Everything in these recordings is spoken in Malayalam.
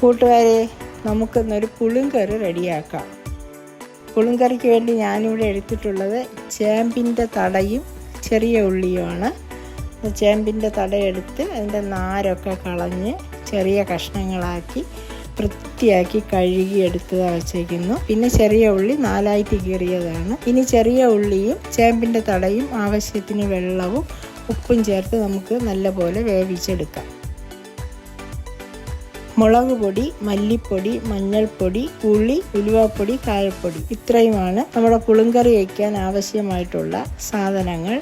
കൂട്ടുകാരെ നമുക്കിന്നൊരു പുളിങ്കറി റെഡിയാക്കാം. പുളിങ്കറിക്ക് വേണ്ടി ഞാനിവിടെ എടുത്തിട്ടുള്ളത് ചേമ്പിന്റെ തടയും ചെറിയ ഉള്ളിയുമാണ്. ചേമ്പിന്റെ തടയെടുത്ത് അതിന്റെ നാരൊക്കെ കളഞ്ഞ് ചെറിയ കഷ്ണങ്ങളാക്കി വൃത്തിയാക്കി കഴുകി എടുത്ത് വച്ചേക്കുന്നു. പിന്നെ ചെറിയ ഉള്ളി നാലായിട്ട് കീറിയതാണ്. ഇനി ചെറിയ ഉള്ളിയും ചേമ്പിന്റെ തടയും ആവശ്യത്തിന് വെള്ളവും ഉപ്പും ചേർത്ത് നമുക്ക് നല്ലപോലെ വേവിച്ചെടുക്കാം. മുളക് പൊടി മല്ലിപ്പൊടി മഞ്ഞൾപ്പൊടി പുളി ഉലുവാപ്പൊടി കായപ്പൊടി. ഇത്രയുമാണ് നമ്മുടെ പുളിങ്കറി വയ്ക്കാൻ ആവശ്യമായിട്ടുള്ള സാധനങ്ങൾ.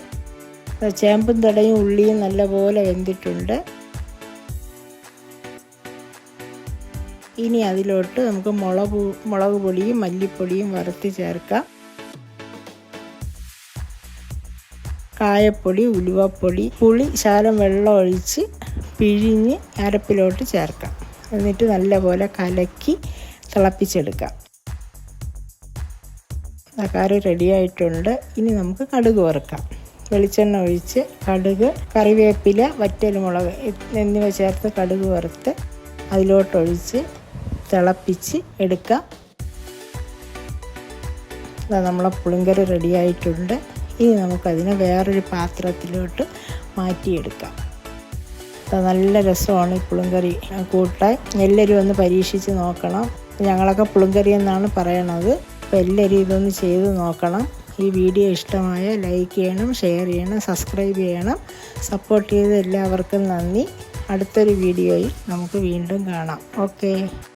ചേമ്പും തടയും ഉള്ളിയും നല്ലപോലെ വെന്തിട്ടുണ്ട്. ഇനി അതിലോട്ട് നമുക്ക് മുളക് മുളക് പൊടിയും മല്ലിപ്പൊടിയും വറുത്ത് ചേർക്കാം. കായപ്പൊടി ഉലുവപ്പൊടി പുളി ശാലം വെള്ളം ഒഴിച്ച് പിഴിഞ്ഞ് അരപ്പിലോട്ട് ചേർക്കാം. എന്നിട്ട് നല്ലപോലെ കലക്കി തിളപ്പിച്ചെടുക്കാം. കറി റെഡിയായിട്ടുണ്ട് ഇനി നമുക്ക് കടുക് വറുക്കാം. വെളിച്ചെണ്ണ ഒഴിച്ച് കടുക് കറിവേപ്പില വറ്റൽമുളക് എന്നിവ ചേർത്ത് കടുക് വറുത്ത് അതിലോട്ടൊഴിച്ച് തിളപ്പിച്ച് എടുക്കാം. നമ്മളെ പുളിങ്കറി റെഡിയായിട്ടുണ്ട് ഇനി നമുക്കതിനെ വേറൊരു പാത്രത്തിലോട്ട് മാറ്റിയെടുക്കാം. നല്ല രസമാണ് ഈ പുളിങ്കറി. കൂട്ടാൻ എല്ലാവരും ഒന്ന് പരീക്ഷിച്ച് നോക്കണം. ഞങ്ങളൊക്കെ പുളിങ്കറി എന്നാണ് പറയണത്. അപ്പോൾ എല്ലാവരും ഇതൊന്ന് ചെയ്ത് നോക്കണം. ഈ വീഡിയോ ഇഷ്ടമായ ലൈക്ക് ചെയ്യണം ഷെയർ ചെയ്യണം സബ്സ്ക്രൈബ് ചെയ്യണം. സപ്പോർട്ട് ചെയ്ത എല്ലാവർക്കും നന്ദി. അടുത്തൊരു വീഡിയോയിൽ നമുക്ക് വീണ്ടും കാണാം. ഓക്കെ.